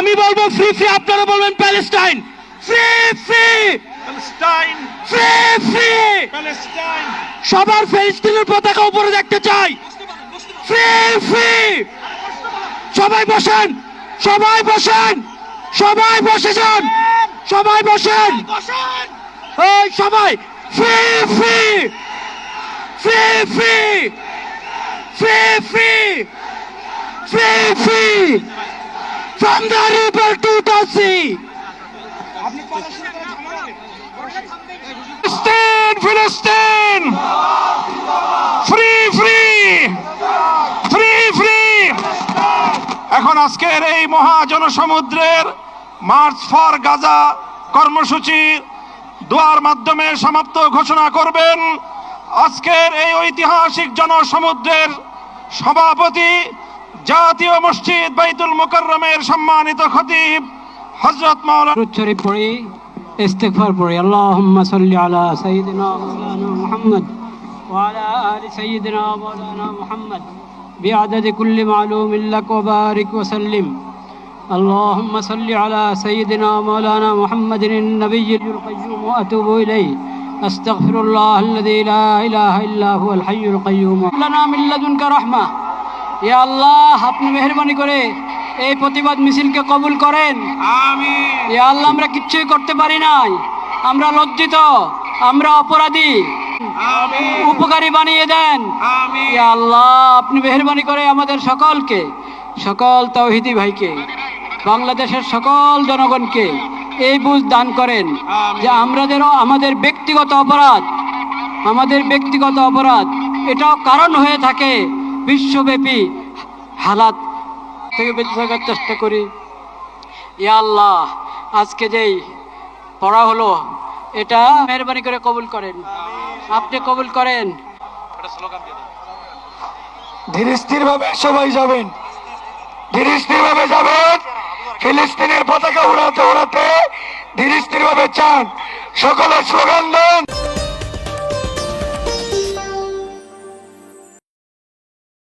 আমি বলব free free আপনারা বলবেন Palestine. Free free. Palestine. Free free. Palestine. সবার ফিলিস্তিনের পতাকা উপরে দেখতে চাই। Free free. সবাই বসেন সবাই বসেন সবাই বসে যান সবাই বসেন। এই সবাই free free. Free free. Free free. Free free. From the river to the sea. ফিলিস্তিন ফ্রি ফ্রি ফ্রি ফ্রি এখন আজকের এই মহা জনসমুদ্রের মার্চ ফর গাজা কর্মসূচি দোয়ার মাধ্যমে সমাপ্ত ঘোষণা করবেন। আজকের এই ঐতিহাসিক জনসমুদ্রের সভাপতি জাতীয় মসজিদ বাইতুল মুকাররমের সম্মানিত খতিব হজরত মাওলানা দরুদ শরীফ পড়ি ইস্তেগফার পড়ি আল্লাহুম্মা সাল্লি আলা সাইয়্যিদিনা মাওলানা মুহাম্মদ ওয়া আলা আলি সাইয়্যিদিনা মাওলানা মুহাম্মদ بعدد كل معلوم لك وبارك وسلم اللهم صل على سيدنا مولانا محمد النبي القيوم واتوب اليه استغفر الله الذي لا اله الا هو الحي القيوم لنا من لدنك رحمه ইয়া আল্লাহ আপনি মেহেরবানি করে এই প্রতিবাদ মিছিলকে কবুল করেন। ইয়া আল্লাহ আমরা কিচ্ছুই করতে পারি নাই। আমরা লজ্জিত আমরা অপরাধী। উপকারী বানিয়ে দেন। ইয়া আল্লাহ আপনি মেহরবানি করে আমাদের সকলকে সকল তৌহিদি ভাইকে বাংলাদেশের সকল জনগণকে এই বুঝ দান করেন যে আমাদেরও আমাদের ব্যক্তিগত অপরাধ আমাদের ব্যক্তিগত অপরাধ এটাও কারণ হয়ে থাকে। বিশ্বব্যাপী হালাত থেকে বেঁচে থাকার চেষ্টা করি। ইয়া আল্লাহ আজকে যেই পড়া হলো এটা মেহরবানি করে কবুল করেন। আপনি কবুল করেন। ধীরে স্থির ভাবে সবাই যাবেন। ধীরে স্থির ভাবে যাবেন। ফিলিস্তিনের পতাকা উড়াতে উড়াতে ধীরে স্থির ভাবে চান। সকলে স্লোগান দেন।